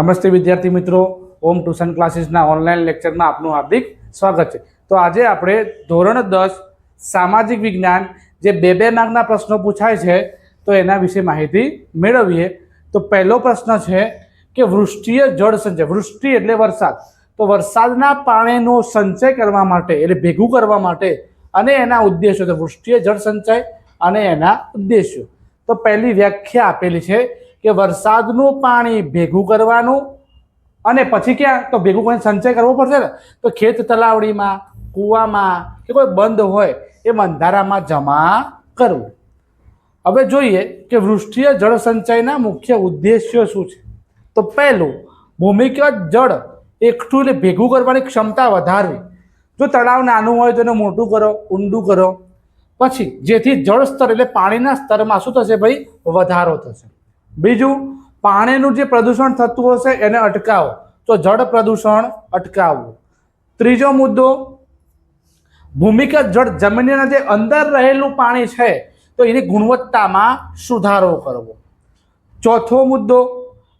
નમસ્તે વિદ્યાર્થી મિત્રો. ઓમ ટ્યુશન ક્લાસીસના ઓનલાઈન લેક્ચરમાં આપનું હાર્દિક સ્વાગત છે. તો આજે આપણે ધોરણ દસ, સામાજિક વિજ્ઞાન જે બે બે માર્કના પ્રશ્નો પૂછાય છે, તો એના વિશે માહિતી મેળવીએ. તો પહેલો પ્રશ્ન છે કે વૃષ્ટિય જળ સંચય, વૃષ્ટિ એટલે વરસાદ. તો વરસાદના પાણીનો સંચય કરવા માટે એટલે ભેગું કરવા માટે અને એના ઉદ્દેશો તો વૃષ્ટિય જળ સંચય અને એના ઉદ્દેશો તો પહેલી વ્યાખ્યા આપેલી છે કે વરસાદનું પાણી ભેગું કરવાનું અને પછી ક્યાં? તો ભેગું કરીને સંચય કરવો પડશે ને? તો ખેત તલાવડીમાં, કૂવામાં કે કોઈ બંધ હોય, એ બંધારામાં જમા કરવું. હવે જોઈએ કે વૃષ્ટિય જળ મુખ્ય ઉદ્દેશ્યો શું છે? તો પહેલું, ભૂમિગત જળ એકઠું એટલે ભેગું કરવાની ક્ષમતા વધારવી. જો તળાવ નાનું હોય તો એને મોટું કરો, ઊંડું કરો. પછી, જેથી જળ સ્તર એટલે પાણીના સ્તરમાં શું થશે ભાઈ? વધારો થશે. બીજું, પાણીનું જે પ્રદૂષણ થતું હશે એને અટકાવો. તો જળ પ્રદૂષણ અટકાવવું. ત્રીજો મુદ્દો, ભૂમિગત જળ જમીનના જે અંદર રહેલું પાણી છે, તો એની ગુણવત્તામાં સુધારો કરવો. ચોથો મુદ્દો,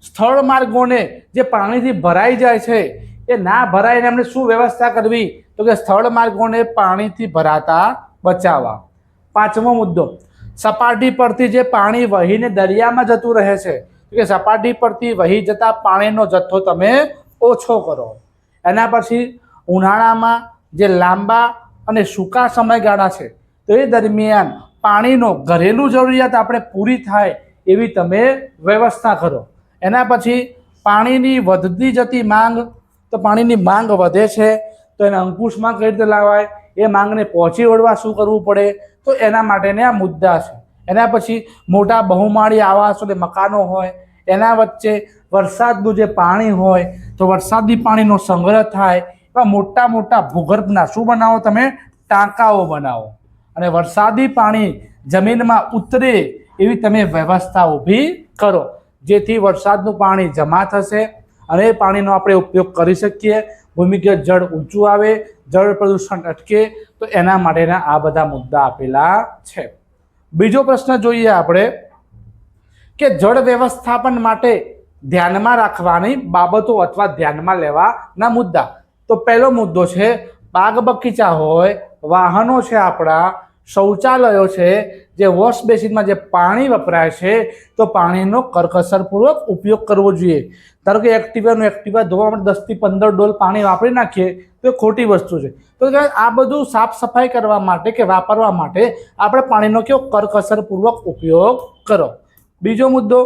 સ્થળ માર્ગોને જે પાણીથી ભરાઈ જાય છે, એ ના ભરાઈને એમને શું વ્યવસ્થા કરવી? તો કે સ્થળ માર્ગોને પાણીથી ભરાતા બચાવવા. પાંચમો મુદ્દો સપાટી પરથી જે પાણી વહીને દરિયામાં જતું રહે છે કે સપાટી પરથી વહી જતા પાણીનો જથ્થો તમે ઓછો કરો. એના પછી ઉનાળામાં જે લાંબા અને સૂકા સમયગાળા છે, તો એ દરમિયાન પાણીનો ઘરેલું જરૂરિયાત આપણે પૂરી થાય એવી તમે વ્યવસ્થા કરો. એના પછી પાણીની વધતી જતી માંગ, તો પાણીની માંગ વધે છે, તો એને અંકુશમાં કઈ રીતે લાવાય? એ માંગને પહોંચી વળવા શું કરવું પડે? તો એના માટેને આ મુદ્દા છે. એના પછી મોટા બહુમાળી આવાસો અને મકાનો હોય, એના વચ્ચે વરસાદનું જે પાણી હોય, તો વરસાદી પાણીનો સંગ્રહ થાય, એવા મોટા મોટા ભૂગર્ભના શું બનાવો તમે? ટાંકાઓ બનાવો. અને વરસાદી પાણી જમીનમાં ઉતરે એવી તમે વ્યવસ્થા ઊભી કરો. જેથી વરસાદનું પાણી જમા થશે અને એ પાણીનો આપણે ઉપયોગ કરી શકીએ. ભૂમિગત જળ ઊંચું આવે જળ પ્રદૂષણ અટકે તો એના માટેના આ બધા મુદ્દા આપેલા છે. બીજો પ્રશ્ન જોઈએ આપણે કે જળ વ્યવસ્થાપન માટે ધ્યાનમાં રાખવાની બાબતો અથવા ધ્યાનમાં લેવાના મુદ્દા. તો પહેલો મુદ્દો છે બાગ બગીચા હોય, વાહનો છે આપણા શૌચાલયો છે, જે વોશ બેસિનમાં જે પાણી વપરાય છે, તો પાણીનો કરકસરપૂર્વક ઉપયોગ કરવો જોઈએ. ધારો કે એક્ટિવાનું એક્ટિવા ધોવા માટે દસથી પંદર ડોલ પાણી વાપરી નાખીએ, તો એ ખોટી વસ્તુ છે. તો આ બધું સાફ સફાઈ કરવા માટે કે વાપરવા માટે આપણે પાણીનો કેવો કરકસરપૂર્વક ઉપયોગ કરો. બીજો મુદ્દો,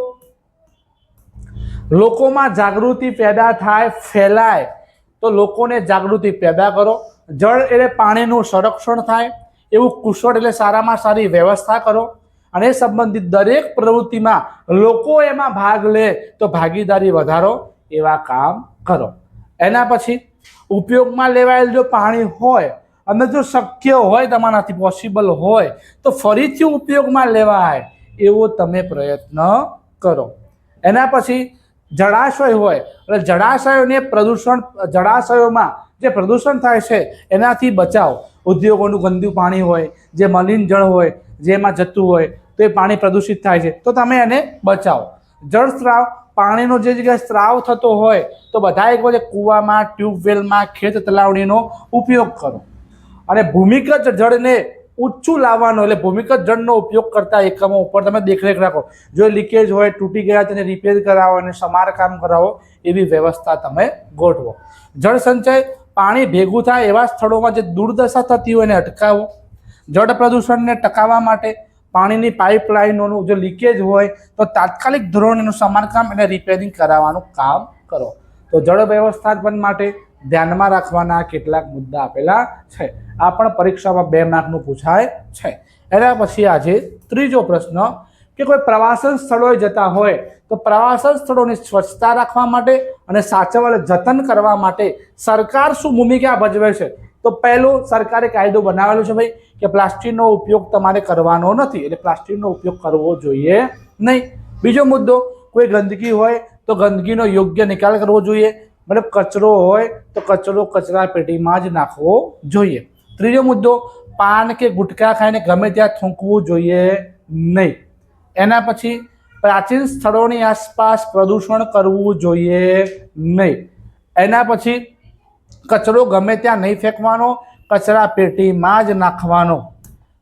લોકોમાં જાગૃતિ પેદા થાય, ફેલાય. તો લોકોને જાગૃતિ પેદા કરો. જળ એટલે પાણીનું સંરક્ષણ થાય. એવું કુશળ એટલે સારામાં સારી વ્યવસ્થા કરો અને સંબંધિત દરેક પ્રવૃત્તિમાં લોકો એમાં ભાગ લે તો ભાગીદારી વધારો એવા કામ કરો. એના પછી ઉપયોગમાં લેવાયેલ જો પાણી હોય અને જો શક્ય હોય તમારાથી પોસિબલ હોય તો ફરીથી ઉપયોગમાં લેવાય એવો તમે પ્રયત્ન કરો. એના પછી જળાશય હોય એટલે જળાશયોને પ્રદૂષણ જળાશયોમાં જે પ્રદૂષણ થાય છે એનાથી બચાવ. ઉદ્યોગોનું ગંદુ પાણી હોય, જે મલિન જળ હોય, જેમાં જતું હોય, તો એ પાણી પ્રદૂષિત થાય છે. તો તમે એને બચાવો. જળ સ્ત્રાવ, પાણીનો જે જગ્યાએ સ્ત્રાવ થતો હોય, તો બધા એક વખત કૂવામાં, ટ્યુબવેલમાં, ખેત તલાવણીનો ઉપયોગ કરો. અને ભૂમિગત જળને ઊંચું લાવવાનો, એટલે ભૂમિગત જળનો ઉપયોગ કરતા એકમો ઉપર તમે દેખરેખ રાખો. જો લીકેજ હોય, તૂટી ગયા તેને રિપેર કરાવો અને સમારકામ કરાવો, એવી વ્યવસ્થા તમે ગોઠવો. જળ સંચય પાણી ભેગું થાય એવા સ્થળોમાં જે દુર્દશા થતી હોય એને અટકાવો. જળ પ્રદૂષણને ટકાવવા માટે પાણીની પાઇપલાઇનોનું જો લીકેજ હોય તો તાત્કાલિક ધોરણે એનું સમારકામ અને રિપેરિંગ કરાવવાનું કામ કરો. તો જળ વ્યવસ્થાપન માટે ધ્યાનમાં રાખવાના કેટલાક મુદ્દા આપેલા છે. આ પણ પરીક્ષામાં બે માર્કનું પૂછાય છે. એના પછી આજે ત્રીજો પ્રશ્ન કે કોઈ પ્રવાસન સ્થળોએ જતા હોય તો પ્રવાસન સ્થળોની સ્વચ્છતા રાખવા માટે અને સાચવવા જતન કરવા માટે સરકાર શું ભૂમિકા ભજવે છે? તો પહેલો સરકારે કાયદો બનાવેલો છે ભાઈ, કે પ્લાસ્ટિકનો ઉપયોગ તમારે કરવાનો નથી, એટલે પ્લાસ્ટિકનો ઉપયોગ કરવો જોઈએ નહીં. બીજો મુદ્દો, કોઈ ગંદકી હોય તો ગંદકીનો યોગ્ય નિકાલ કરવો જોઈએ. મતલબ કચરો હોય તો કચરો કચરા પેટીમાં જ નાખવો જોઈએ. ત્રીજો મુદ્દો, પાન કે ગુટકા ખાઈને ગમે ત્યાં થૂંકવું જોઈએ નહીં. એના પછી પ્રાચીન સ્થળોની આસપાસ પ્રદૂષણ કરવું જોઈએ નહીં. એના પછી કચરો ગમે ત્યાં નહીં ફેંકવાનો, કચરા પેટીમાં જ નાખવાનો.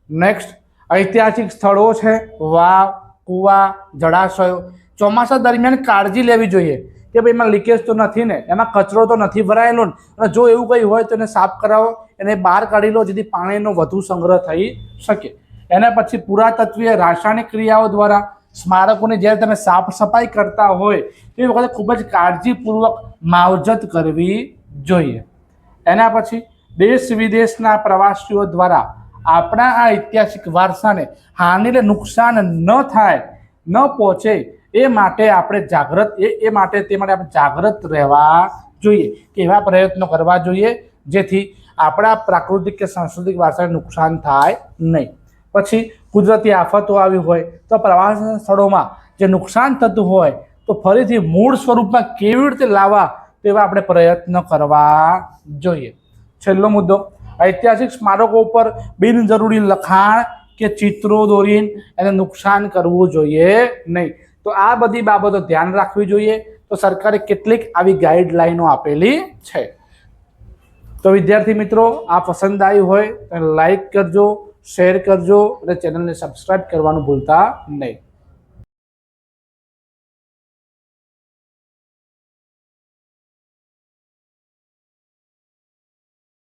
નેક્સ્ટ ઐતિહાસિક સ્થળો છે વાવ, કૂવા, જળાશયો. ચોમાસા દરમિયાન કાળજી લેવી જોઈએ કે ભાઈ એમાં લીકેજ તો નથી ને, એમાં કચરો તો નથી ભરાયેલો ને. અને જો એવું કંઈ હોય તો એને સાફ કરાવો, એને બહાર કાઢી લો જેથી પાણીનો વધુ સંગ્રહ થઈ શકે. એના પછી પુરાતત્વીય રાસાયણિક ક્રિયાઓ દ્વારા સ્મારકોની જ્યારે તમે સાફ સફાઈ કરતા હોય, તે વખતે ખૂબ જ કાળજીપૂર્વક માવજત કરવી જોઈએ. એના પછી દેશ વિદેશના પ્રવાસીઓ દ્વારા આપણા આ ઐતિહાસિક વારસાને હાનિને નુકસાન ન થાય, ન પહોંચે, એ માટે આપણે જાગૃત એ એ માટે તે માટે આપણે જાગૃત રહેવા જોઈએ કે એવા પ્રયત્નો કરવા જોઈએ, જેથી આપણા પ્રાકૃતિક કે સાંસ્કૃતિક વારસાને નુકસાન થાય નહીં. પછી કુદરતી આફતો આવી હોય તો પ્રવાસન સ્થળોમાં જે નુકસાન થતું હોય તો ફરીથી મૂળ સ્વરૂપમાં કેવી રીતે લાવવા તેવા આપણે પ્રયત્ન કરવા જોઈએ. છેલ્લો મુદ્દો, ઐતિહાસિક સ્મારકો ઉપર બિનજરૂરી લખાણ કે ચિત્રો દોરીને એને નુકસાન કરવું જોઈએ નહીં. તો આ બધી બાબતો ધ્યાન રાખવી જોઈએ. તો સરકારે કેટલીક આવી ગાઈડલાઈનો આપેલી છે. તો વિદ્યાર્થી મિત્રો, આ પસંદ આવી હોય તો લાઈક કરજો શેર કરજો અને ચેનલને સબસ્ક્રાઈબ કરવાનું ભૂલતા નહીં.